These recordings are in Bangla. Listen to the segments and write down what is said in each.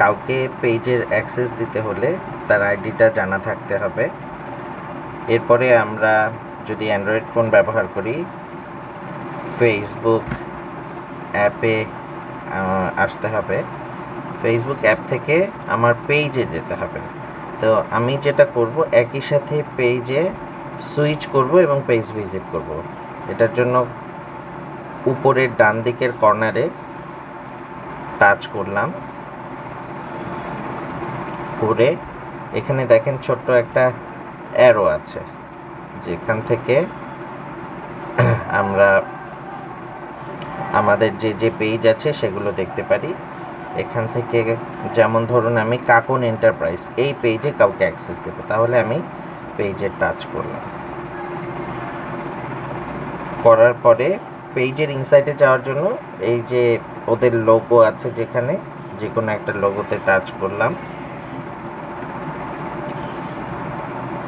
কাউকে পেজের অ্যাক্সেস দিতে হলে তার আইডিটা জানা থাকতে হবে। এরপরে আমরা যদি অ্যান্ড্রয়েড ফোন ব্যবহার করি ফেসবুক অ্যাপে আসতে হবে। ফেসবুক অ্যাপ থেকে আমার পেজে যেতে হবে। তো আমি যেটা করব, একই সাথে পেজে সুইচ করব এবং পেজ ভিজিট করব। এটার জন্য উপরের ডান দিকের কর্নারে টাচ করলাম। করে এখানে দেখেন ছোট্ট একটা অ্যারো আছে। যেখান থেকে আমরা আমাদের যে যে পেজ আছে সেগুলো দেখতে পারি। এখান থেকে যেমন ধরুন আমি কাকন এন্টারপ্রাইজ এই পেজে কাউকে অ্যাক্সেস দেবো। তাহলে আমি পেজে টাচ করলাম। করার পরে পেজের ইনসাইটে যাওয়ার জন্য এই যে ওদের লোগো আছে যেখানে যে কোনো একটা লোগোতে টাচ করলাম।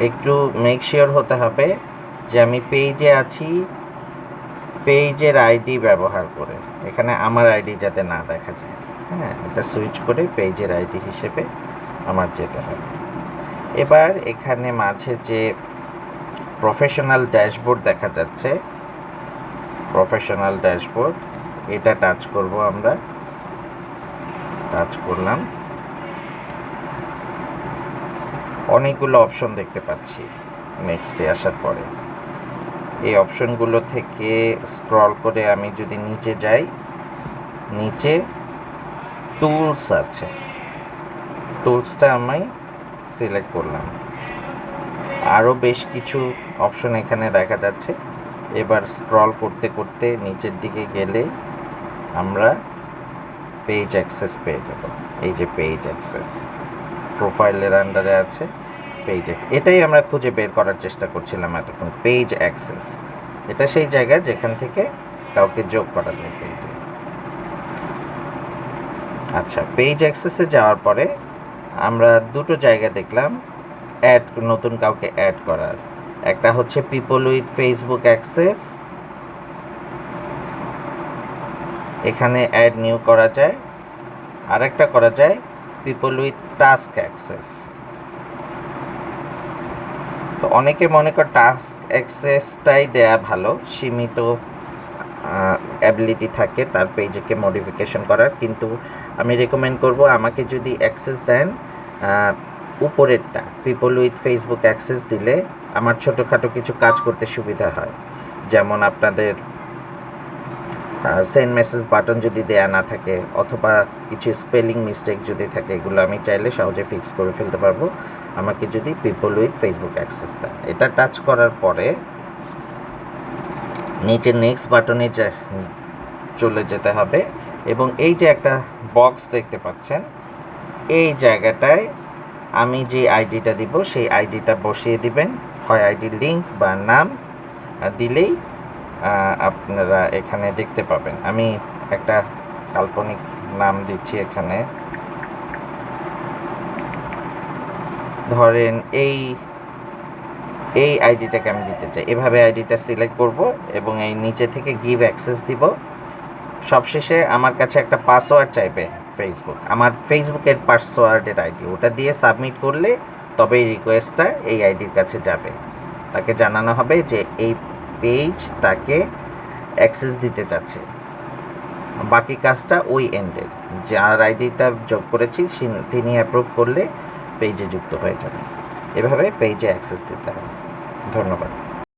একটু মেক শিওর হতে হবে যে আমি পেজে আছি পেজের আইডি ব্যবহার করে। এখানে আমার আইডি যাতে না দেখা যায়। হ্যাঁ এটা সুইচ করে পেজের আইডি হিসেবে আমার যেতে হবে। এবার এখানে মাঝে যে প্রফেশনাল ড্যাশবোর্ড দেখা যাচ্ছে প্রফেশনাল ড্যাশবোর্ড এটা টাচ করব আমরা। টাচ করলাম। অনেকগুলো অপশন দেখতে পাচ্ছি। নেক্সটে আসার পরে। এই অপশনগুলো থেকে স্ক্রল করে আমি যদি নিচে যাই, নিচে টুলস আছে। টুলসটা আমি সিলেক্ট করলাম। আরও বেশ কিছু অপশন এখানে দেখা যাচ্ছে। এবার স্ক্রল করতে করতে নিচের দিকে গেলে আমরা পেজ অ্যাক্সেস পেয়ে যাব। এই যে পেজ অ্যাক্সেস প্রোফাইলের আন্ডারে আছে পেজ এটাই আমরা খুঁজে বের করার চেষ্টা করছিলাম এতক্ষণ পেজ অ্যাক্সেস এটা সেই জায়গা যেখান থেকে কাউকে যোগ করা যায় পেজে আচ্ছা পেজ অ্যাক্সেসে যাওয়ার পরে আমরা দুটো জায়গা দেখলাম অ্যাড নতুন কাউকে অ্যাড করার। একটা হচ্ছে পিপল উইথ ফেসবুক অ্যাক্সেস এখানে অ্যাড নিউ করা যায়। আরেকটা করা যায় পিপল উইথ টাস্ক অ্যাক্সেস তো অনেকে মনে করে টাস্ক অ্যাক্সেসটাই দেয়া ভালো, সীমিত অ্যাবিলিটি থাকে তার পেজকে মডিফিকেশন করার। কিন্তু আমি রেকমেন্ড করব আমাকে যদি অ্যাক্সেস দেন উপরেরটা পিপল উইথ ফেসবুক অ্যাক্সেস দিলে আমার ছোটোখাটো কিছু কাজ করতে সুবিধা হয়। যেমন আপনাদের সেন্ড মেসেজ বাটন যদি দেয়া না থাকে অথবা কিছু স্পেলিং মিস্টেক যদি থাকে, এগুলো আমি চাইলে সহজে ফিক্স করে ফেলতে পারব। আমাকে যদি পিপল উইথ ফেসবুক অ্যাক্সেস দেয়। এটা টাচ করার পরে নিচে নেক্সট বাটনে চলে যেতে হবে এবং এই যে একটা বক্স দেখতে পাচ্ছেন, এই জায়গাটায় আমি যে আইডিটা দিব, সেই আইডিটা বসিয়ে দিবেন। হয় আইডি লিঙ্ক বা নাম দিলেই আপনারা এখানে দেখতে পাবেন। আমি একটা কাল্পনিক নাম দিচ্ছি এখানে। ধরেন এই এই আইডিটাকে আমি দিতে চাই। এভাবে আইডিটা সিলেক্ট করব এবং এই নিচে থেকে গিভ অ্যাক্সেস দিব। সবশেষে আমার কাছে একটা পাসওয়ার্ড চাইবে ফেসবুক আমার ফেসবুকের পাসওয়ার্ডের আইডি ওটা দিয়ে সাবমিট করলে তবে এই রিকোয়েস্টটা এই আইডির কাছে যাবে। তাকে জানানো হবে যে এই পেজ তাকে অ্যাক্সেস দিতে চাচ্ছে। বাকি কাজটা ওই এন্ডের যার আইডিটা যোগ করেছি তিনি অ্যাপ্রুভ করলে পেজে যুক্ত হয়ে যাবে এভাবে পেজে অ্যাক্সেস দিতে হবে। ধন্যবাদ।